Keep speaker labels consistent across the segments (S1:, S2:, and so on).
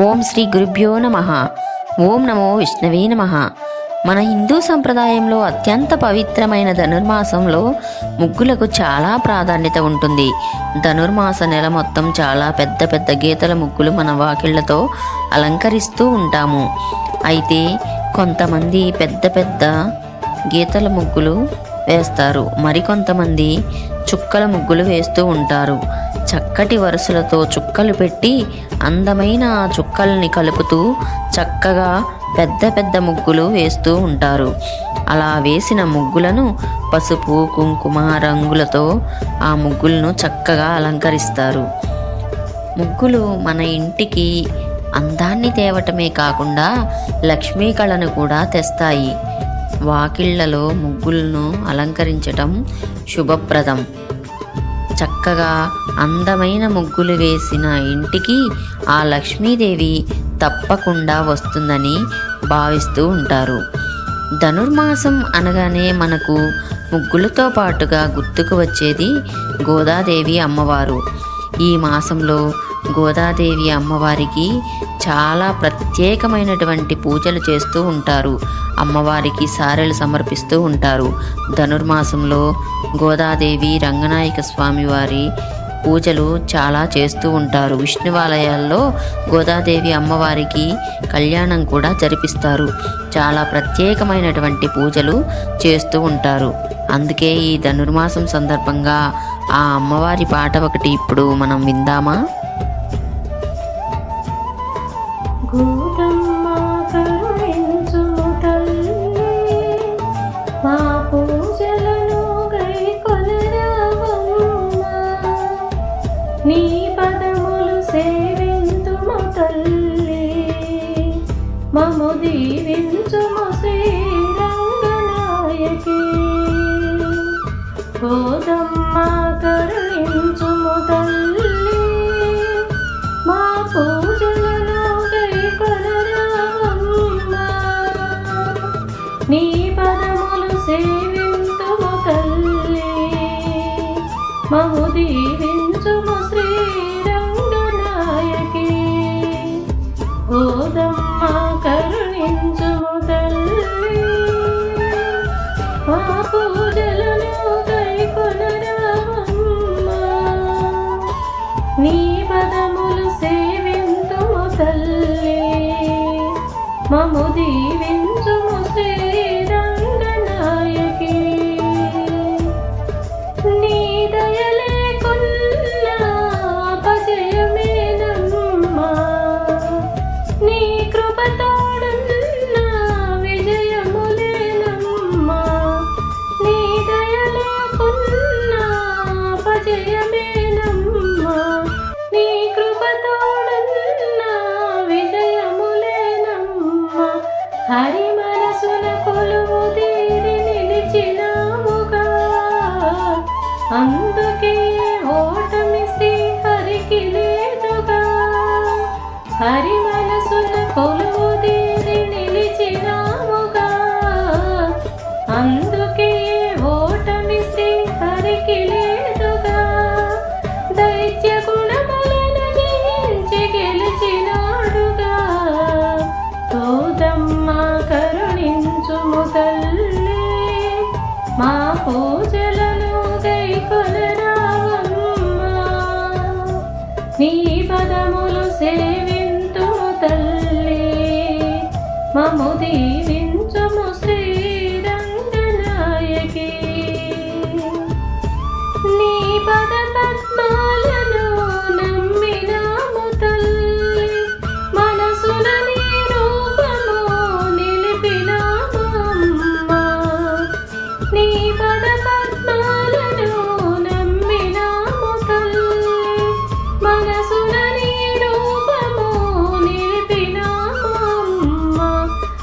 S1: ఓం శ్రీ గురుభ్యో నమ. ఓం నమో విష్ణవే నమ. మన హిందూ సంప్రదాయంలో అత్యంత పవిత్రమైన ధనుర్మాసంలో ముగ్గులకు చాలా ప్రాధాన్యత ఉంటుంది. ధనుర్మాస నెల మొత్తం చాలా పెద్ద పెద్ద గీతల ముగ్గులు మన వాకిళ్ళతో అలంకరిస్తూ ఉంటాము. అయితే కొంతమంది పెద్ద పెద్ద గీతల ముగ్గులు వేస్తారు. మరికొంతమంది చుక్కల ముగ్గులు వేస్తూ ఉంటారు. చక్కటి వరుసలతో చుక్కలు పెట్టి అందమైన ఆ చుక్కల్ని కలుపుతూ చక్కగా పెద్ద పెద్ద ముగ్గులు వేస్తూ ఉంటారు. అలా వేసిన ముగ్గులను పసుపు కుంకుమ రంగులతో ఆ ముగ్గులను చక్కగా అలంకరిస్తారు. ముగ్గులు మన ఇంటికి అందాన్ని తేవటమే కాకుండా లక్ష్మీ కళను కూడా తెస్తాయి. వాకిళ్ళలో ముగ్గులను అలంకరించటం శుభప్రదం. చక్కగా అందమైన ముగ్గులు వేసిన ఇంటికి ఆ లక్ష్మీదేవి తప్పకుండా వస్తుందని భావిస్తూ ఉంటారు. ధనుర్మాసం అనగానే మనకు ముగ్గులతో పాటుగా గుర్తుకు వచ్చేది గోదాదేవి అమ్మవారు. ఈ మాసంలో గోదాదేవి అమ్మవారికి చాలా ప్రత్యేకమైనటువంటి పూజలు చేస్తూ ఉంటారు. అమ్మవారికి సారెలు సమర్పిస్తూ ఉంటారు. ధనుర్మాసంలో గోదాదేవి రంగనాయక స్వామి వారి పూజలు చాలా చేస్తూ ఉంటారు. విష్ణువాలయాల్లో గోదాదేవి అమ్మవారికి కళ్యాణం కూడా జరిపిస్తారు. చాలా ప్రత్యేకమైనటువంటి పూజలు చేస్తూ ఉంటారు. అందుకే ఈ ధనుర్మాసం సందర్భంగా ఆ అమ్మవారి పాట ఒకటి ఇప్పుడు మనం విందామా?
S2: గోదమ్మ కరుణించు తల్లి మా పూజలను గైకొనరావమ్మ నీ పదములు సేవింతుము తల్లి మము దీవించుము శ్రీరంగనాయకి గోదమ్మ కరుణించుము తల్లి. దీవించుము శ్రీరంగనాయకి గోదమ్మ కరుణించుము తల్లి. మా పూజలను అందుకే ఓటమి శ్రీ హరికి లేదుగా. హరి మనసున కొలువు తీరి నిలిచినాముగా. అందు నీ పదములు సేవింతుము తల్లి. మము దీవించుము శ్రీరంగనాయకి నీ పద పద్మా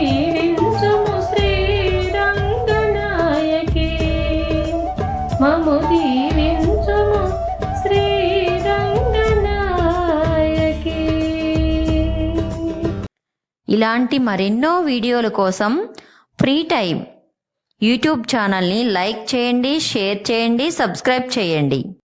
S2: దీవించుము శ్రీరంగనాయకి. మము దీవించుము శ్రీరంగనాయకి.
S1: ఇలాంటి మరెన్నో వీడియోల కోసం ఫ్రీ టైం యూట్యూబ్ ఛానల్ని లైక్ చేయండి షేర్ చేయండి సబ్స్క్రైబ్ చేయండి.